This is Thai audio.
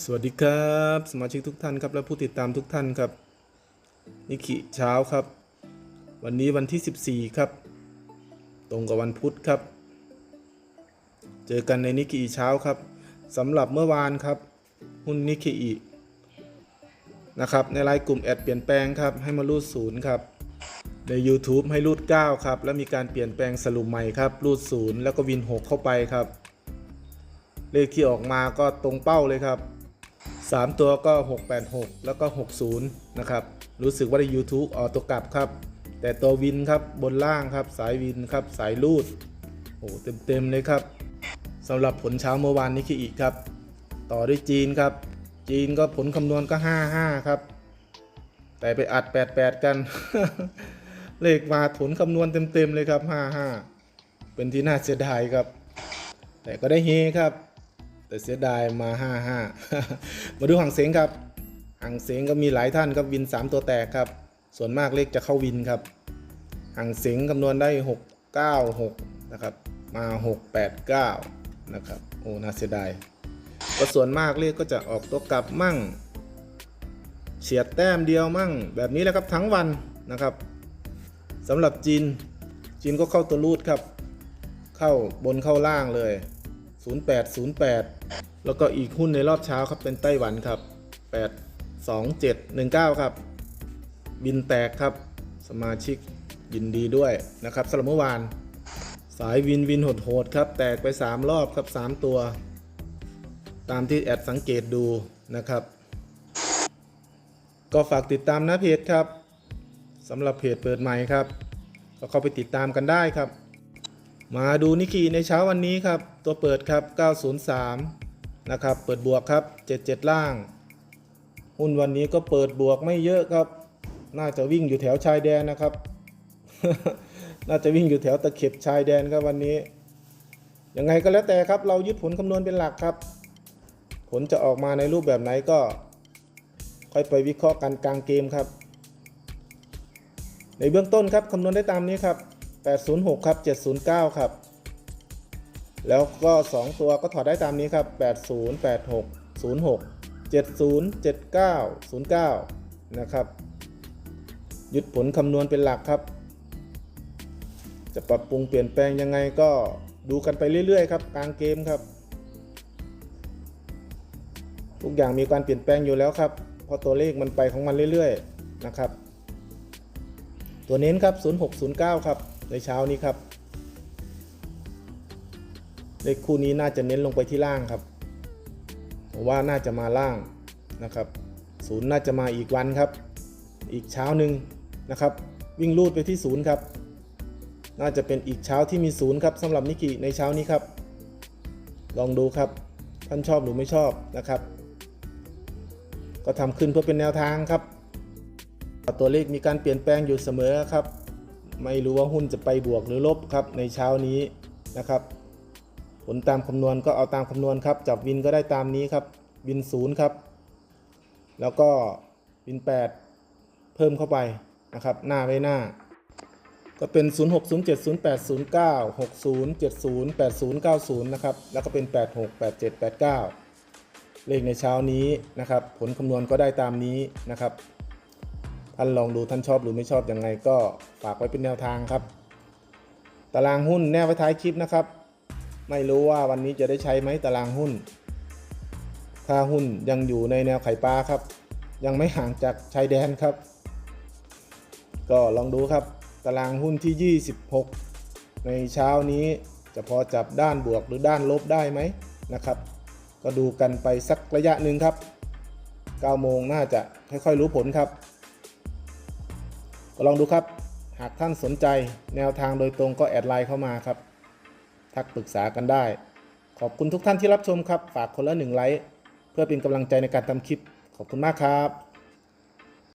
สวัสดีครับ สมาชิกทุกท่านครับและผู้ติดตามทุกท่านครับนิกิเช้าครับ วันนี้วันที่ 14 ครับ ตรงกับวันพุธครับ เจอกันในนิกิเช้าครับสำหรับเมื่อวานครับ หุ้นนิกิอินะครับในรายกลุ่มแอดเปลี่ยนแปลงครับให้มารูดศูนย์ครับใน YouTube ให้รูด 9 ครับ แล้วมีการเปลี่ยนแปลงสรุปใหม่ครับ รูดศูนย์แล้วก็วิน 6 เข้าไปครับ เลขที่ออกมาก็ตรงเป้าเลยครับ 3 ตัวก็ 686 แล้วก็ 60 นะครับ รู้สึกว่าใน YouTube ออตัวกลับครับ แต่ตัววินครับบนล่างครับ สายวินครับ สายรูด โอ้เต็มๆเลยครับสำหรับผลเช้าเมื่อวานนี้คืออีกครับ ต่อด้วยจีนครับ จีนก็ผลคำนวณก็ 55 ครับ แต่ไปอัด 88 กัน เลขมาผลคำนวณเต็มๆเลยครับ 55 เป็นที่น่าเสียดายครับ แต่ก็ได้เฮครับ แต่เสียดายมา 55 มาดูหังเสงครับหังเสงก็มีหลายท่านครับวิน 3 ตัวแตกครับ ส่วนมากเลขจะเข้าวินครับหังเสงคำนวณได้ 696 นะครับ มา 689 นะครับ โอ้น่าเสียดายก็ส่วนมากเลขก็จะออกตัวกลับมั่ง เฉียดแต้มเดียวมั่ง แบบนี้แหละครับทั้งวันนะครับสำหรับจีนจีนก็เข้าตัวรูดครับ เข้าบนเข้าล่างเลย 0808 แล้วก็อีกหุ้นในรอบเช้าครับเป็นไต้หวันครับ 82719 ครับ บินแตกครับ สมาชิกยินดีด้วยนะครับสำหรับเมื่อวาน สายวินวินโหดๆครับ แตกไป 3 รอบครับ 3 ตัว ตามที่แอดสังเกตดูนะครับ ก็ฝากติดตามนะเพจครับสำหรับเพจเปิดใหม่ครับ ก็เข้าไปติดตามกันได้ครับ มาดูนิกกี้ในเช้าวันนี้ครับ ตัวเปิดครับ 903 นะครับ เปิดบวกครับ 77 ล่าง หุ้นวันนี้ก็เปิดบวกไม่เยอะครับ น่าจะวิ่งอยู่แถวชายแดนนะครับ น่าจะวิ่งอยู่แถวตะเข็บชายแดนครับวันนี้ ยังไงก็แล้วแต่ครับ เรายึดผลคำนวณเป็นหลักครับ ผลจะออกมาในรูปแบบไหนก็ ค่อยไปวิเคราะห์กันกลางเกมครับ ในเบื้องต้นครับคำนวณได้ตามนี้ครับ 806 ครับ 709 ครับ แล้วก็ 2 ตัวก็ถอดได้ตามนี้ครับ 80 86 06 70 79 09 นะครับ ยึดผลคำนวณเป็นหลักครับ จะปรับปรุงเปลี่ยนแปลงยังไงก็ดูกันไปเรื่อยๆครับกลางเกมครับ ทุกอย่างมีการเปลี่ยนแปลงอยู่แล้วครับเพราะตัวเลขมันไปของมันเรื่อยๆนะครับ ตัวเน้นครับ 0609 ครับในเช้านี้ครับ เลขคู่นี้น่าจะเน้นลงไปที่ล่างครับผมว่าน่าจะมาล่างนะครับศูนย์น่าจะมาอีกวันครับ อีกเช้าหนึ่งนะครับ วิ่งลูดไปที่ศูนย์ครับ น่าจะเป็นอีกเช้าที่มีศูนย์ครับสำหรับนิกิในเช้านี้ครับ ลองดูครับ ท่านชอบหรือไม่ชอบนะครับ ก็ทำขึ้นเพื่อเป็นแนวทางครับ ตัวเลขมีการเปลี่ยนแปลงอยู่เสมอครับ ไม่รู้ว่าหุ้นจะไปบวกหรือลบครับในเช้านี้นะครับ ผลตามคำนวณก็เอาตามคำนวณครับ จับวินก็ได้ตามนี้ครับ วินศูนย์ครับ แล้วก็วิน 8 เพิ่มเข้าไปนะครับ หน้าไว้หน้า ก็เป็น 0 6 0 7 0 8 0 9 6 0 7 0 8 0 9 0 นะครับ แล้วก็เป็น 8 6 8 7 8 9 เลขในเช้านี้นะครับ ผลคำนวณก็ได้ตามนี้นะครับ ท่านลองดูท่านชอบหรือไม่ชอบยังไงก็ฝากไว้เป็นแนวทางครับ ตารางหุ้นแนบไว้ท้ายคลิปนะครับ ไม่รู้ว่าวันนี้จะได้ใช้ไหมตารางหุ้น ถ้าหุ้นยังอยู่ในแนวไข่ปลาครับ ยังไม่ห่างจากชายแดนครับ ก็ลองดูครับ ตารางหุ้นที่ 26 ในเช้านี้จะพอจับด้านบวกหรือด้านลบได้ไหมนะครับ ก็ดูกันไปสักระยะหนึ่งครับ9โมงน่าจะค่อยๆรู้ผลครับ ก็ลองดูครับ หากท่านสนใจแนวทางโดยตรงก็แอดไลน์เข้ามาครับ ทักปรึกษากันได้ ขอบคุณทุกท่านที่รับชมครับ ฝากคนละหนึ่งไลค์เพื่อเป็นกำลังใจในการทำคลิป ขอบคุณมากครับ